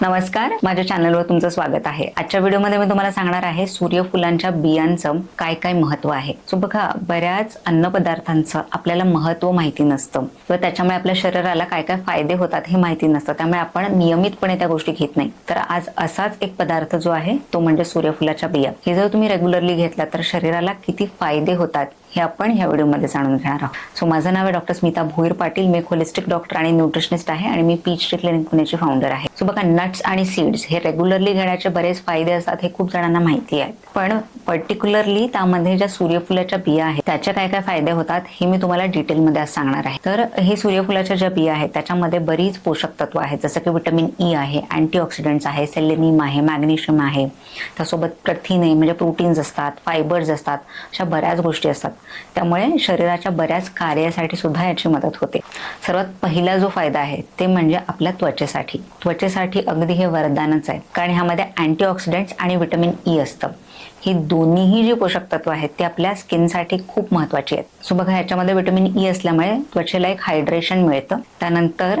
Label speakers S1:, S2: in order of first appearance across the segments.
S1: नमस्कार माझ्या चॅनलवर तुमचं स्वागत आहे. आजच्या व्हिडिओमध्ये मी तुम्हाला सांगणार आहे सूर्यफुलांच्या बियांचं काय काय महत्त्व आहे. सो बघा बऱ्याच अन्नपदार्थांचं आपल्याला महत्त्व माहिती नसतं. किंवा त्याच्यामुळे आपल्या शरीराला काय काय फायदे होतात हे माहिती नसतं. त्यामुळे आपण नियमितपणे त्या गोष्टी घेत नाही. तर आज असाच एक पदार्थ जो आहे तो म्हणजे सूर्यफुलाच्या बिया. हे जर तुम्ही रेग्युलरली घेतला तर शरीराला किती फायदे होतात हे आपण ह्या व्हिडिओमध्ये जाणून घेणार आहोत. सो माझं नाव आहे डॉक्टर स्मिता भोईर पाटील. मी होलिस्टिक डॉक्टर आणि न्यूट्रिशनिस्ट आहे आणि मी पीच ट्री क्लिनिक पुण्याची फाउंडर आहे. सो बघा नट्स आणि सीड्स हे रेग्युलरली घेण्याचे बरेच फायदे असतात हे खूप जणांना माहिती आहेत पण पर्टिक्युलरली त्यामध्ये ज्या सूर्यफुलाच्या बिया आहेत त्याचे काय काय फायदे होतात हे मी तुम्हाला डिटेलमध्ये आज सांगणार आहे. तर हे सूर्यफुलाच्या ज्या बिया आहेत त्याच्यामध्ये बरीच पोषक तत्व आहेत. जसं की विटॅमिन ई e आहे अँटीऑक्सिडंट्स आहे सेलेनियम आहे मॅग्नेशियम आहे. त्यासोबत प्रथिने म्हणजे प्रोटीन्स असतात फायबर्स असतात अशा बऱ्याच गोष्टी असतात. त्यामुळे शरीराच्या बऱ्याच कार्यासाठी सुद्धा याची मदत होते. सर्वात पहिला जो फायदा आहे ते म्हणजे आपल्या त्वचेसाठी. त्वचेसाठी अगदी हे वरदानच आहे. कारण ह्यामध्ये अँटीऑक्सिडंट्स आणि व्हिटॅमिन ई e असतं. ही दोन्हीही जी पोषक तत्व आहेत ते आपल्या स्किनसाठी खूप महत्वाची आहेत. सो बघा ह्याच्यामध्ये विटॅमिन ई असल्यामुळे त्वचेला एक हायड्रेशन मिळतं. त्यानंतर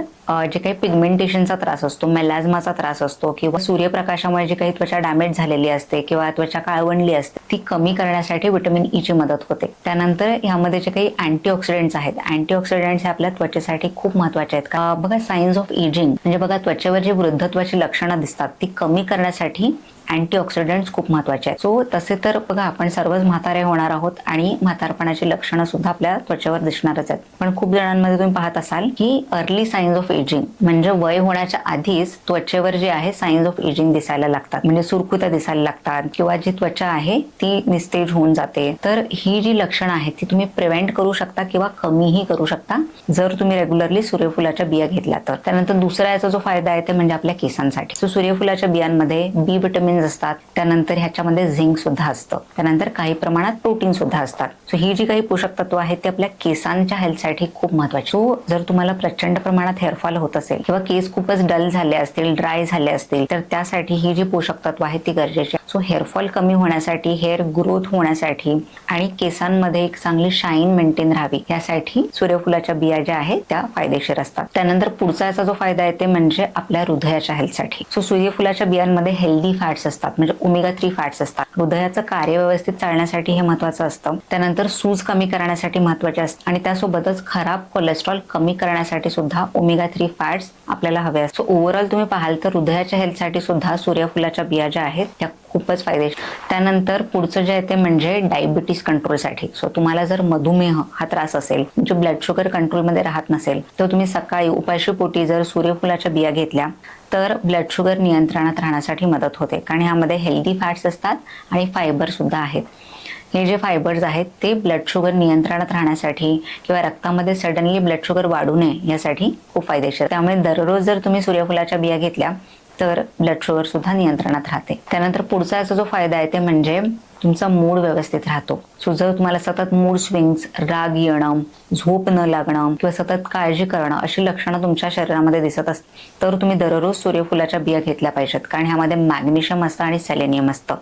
S1: जे काही पिगमेंटेशनचा त्रास असतो मेलाझमाचा त्रास असतो किंवा सूर्यप्रकाशामुळे जी काही त्वचा डॅमेज झालेली असते किंवा त्वचा काळवंडली असते ती कमी करण्यासाठी विटॅमिन ई ची मदत होते. त्यानंतर ह्यामध्ये जे काही अँटीऑक्सिडंट्स आहेत अँटीऑक्सिडंट्स हे आपल्या त्वचेसाठी खूप महत्त्वाचे आहेत. का बघा सायन्स ऑफ एजिंग म्हणजे बघा त्वचेवर जी वृद्धत्वाची लक्षणं दिसतात ती कमी करण्यासाठी अँटीऑक्सिडंट्स खूप महत्त्वाचे आहेत. सो तसे तर बघा आपण सर्वच म्हातारे होणार आहोत आणि म्हातारपणाची लक्षणं सुद्धा आपल्या त्वचेवर दिसणारच आहेत. पण खूप जणांमध्ये तुम्ही पाहत असाल की अर्ली सायन्स ऑफ एजिंग म्हणजे वय होण्याच्या आधीच त्वचेवर जे आहे सायन्स ऑफ एजिंग दिसायला लागतात. म्हणजे सुरकुत्या दिसायला लागतात किंवा जी त्वचा आहे ती निस्तेज होऊन जाते. तर ही जी लक्षणं आहेत ती तुम्ही प्रिव्हेंट करू शकता किंवा कमीही करू शकता. जर तुम्ही रेग्युलरली सूर्यफुलाच्या बिया घेतल्या तर. त्यानंतर दुसरा याचा जो फायदा आहे ते म्हणजे आपल्या केसांसाठी. सो सूर्यफुलाच्या बियांमध्ये बी विटॅमिन्स असतात त्यानंतर ह्याच्यामध्ये झिंक सुद्धा असतं. त्यानंतर काही प्रमाणात प्रोटीन सुद्धा असतात. सो ही जी काही पोषक तत्व आहेत ती आपल्या केसांच्या हेल्थसाठी खूप महत्वाची. सो जर तुम्हाला प्रचंड प्रमाणात हेअरफॉल होत असेल किंवा केस खूपच डल झाले असतील ड्राय झाले असतील तर त्यासाठी ही जी पोषक तत्व आहेत ती गरजेची सो हेअरफॉल कमी होण्यासाठी हेअर ग्रोथ होण्यासाठी आणि केसांमध्ये एक चांगली शाईन मेंटेन राहावी यासाठी सूर्यफुलाच्या बिया ज्या आहेत त्या फायदेशीर असतात. त्यानंतर पुढचा याचा जो फायदा आहे ते म्हणजे आपल्या हृदयाच्या हेल्थसाठी सो सूर्यफुलाच्या बियांमध्ये हेल्दी फॅट्स असतात म्हणजे ओमेगा थ्री फॅट्स असतात. हृदयाचं कार्य व्यवस्थित चालण्यासाठी हे महत्वाचं असतं. त्यानंतर सूज कमी करण्यासाठी महत्त्वाचे असतात आणि त्यासोबतच खराब कोलेस्ट्रॉल कमी करण्यासाठी सुद्धा ओमेगा थ्री फॅट्स आपल्याला हवे असतात. ओव्हरऑल तुम्ही पाहाल तर हृदयाच्या हेल्थसाठी सुद्धा सूर्यफुलाच्या बिया ज्या आहेत त्या खूपच फायदेशीर. त्यानंतर पुढचं जे आहे ते म्हणजे डायबिटीस कंट्रोलसाठी सो तुम्हाला जर मधुमेह हा त्रास असेल म्हणजे ब्लड शुगर कंट्रोलमध्ये राहत नसेल तर तुम्ही सकाळी उपाशी पोटी जर सूर्यफुलाच्या बिया घेतल्या तर ब्लड शुगर नियंत्रणात राहण्यासाठी मदत होते. कारण ह्यामध्ये हेल्दी फॅट्स असतात आणि फायबर सुद्धा आहेत. हे जे फायबर्स आहेत ते ब्लड शुगर नियंत्रणात राहण्यासाठी किंवा रक्तामध्ये सडनली ब्लड शुगर वाढू नये यासाठी खूप फायदेशीर. त्यामुळे दररोज जर तुम्ही सूर्यफुलाच्या बिया घेतल्या तर ब्लड शुगर सुद्धा नियंत्रणात राहते. त्यानंतर पुढचा याचा जो फायदा आहे ते म्हणजे तुमचा मूड व्यवस्थित राहतो. सो जर तुम्हाला सतत मूड स्विंग्स राग येणं झोप न लागणं किंवा सतत काळजी करणं अशी लक्षणं तुमच्या शरीरामध्ये दिसत असत तर तुम्ही दररोज सूर्यफुलाच्या बिया घेतल्या पाहिजेत. कारण ह्यामध्ये मॅग्नेशियम असतं आणि सेलेनियम असतं.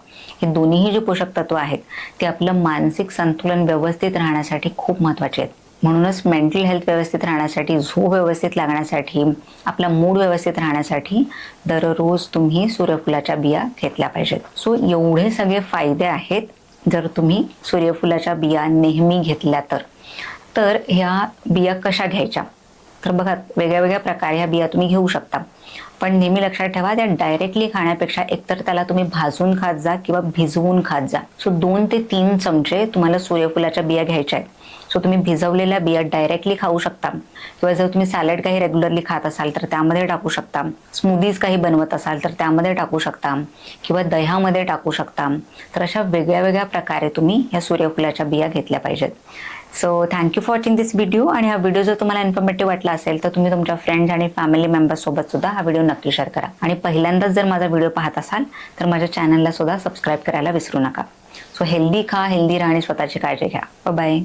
S1: हे दोन्हीही जे पोषक तत्व आहेत ते आपलं मानसिक संतुलन व्यवस्थित राहण्यासाठी खूप महत्त्वाचे आहेत. म्हणूनच मेंटल हेल्थ व्यवस्थित राहण्यासाठी झोप व्यवस्थित लागण्यासाठी आपला मूड व्यवस्थित राहण्यासाठी दररोज तुम्ही सूर्यफुलाच्या बिया घेतल्या पाहिजेत. सो एवढे सगळे फायदे आहेत जर तुम्ही सूर्यफुलाच्या बिया नेहमी घेतल्या तर. तर ह्या बिया कशा घ्यायच्या? तर बघा वेगळ्या वेगळ्या प्रकारे ह्या बिया तुम्ही घेऊ शकता. पण नेहमी लक्षात ठेवा त्या डायरेक्टली खाण्यापेक्षा एकतर त्याला तुम्ही भाजून खात जा किंवा भिजवून खात जा. सो दोन ते तीन चमचे तुम्हाला सूर्यफुलाच्या बिया घ्यायच्या आहेत. सो तुम्ही भिजवलेल्या बिया डायरेक्टली खाऊ शकता. किंवा जर तुम्ही सॅलड काही रेग्युलरली खात असाल तर त्यामध्ये टाकू शकता. स्मूदीज काही बनवत असाल तर त्यामध्ये टाकू शकता. किंवा दह्यामध्ये टाकू शकता. तर अशा वेगळ्या वेगळ्या प्रकारे तुम्ही ह्या सूर्यफुलाच्या बिया घेतल्या पाहिजेत. So thank you for watching this video आणि हा व्हिडिओ जर तुम्हाला इन्फॉर्मेटिव्ह वाटला असेल तर तुम्ही तुमच्या फ्रेंड्स आणि फॅमिली मेंबर्ससोबत सुद्धा हा व्हिडिओ नक्की शेअर करा. आणि पहिल्यांदाच जर माझा व्हिडिओ पाहत असाल तर माझ्या चॅनलला सुद्धा सबस्क्राईब करायला विसरू नका. सो हेल्दी खा हेल्दी राहा आणि स्वतःची काळजी घ्या. बाय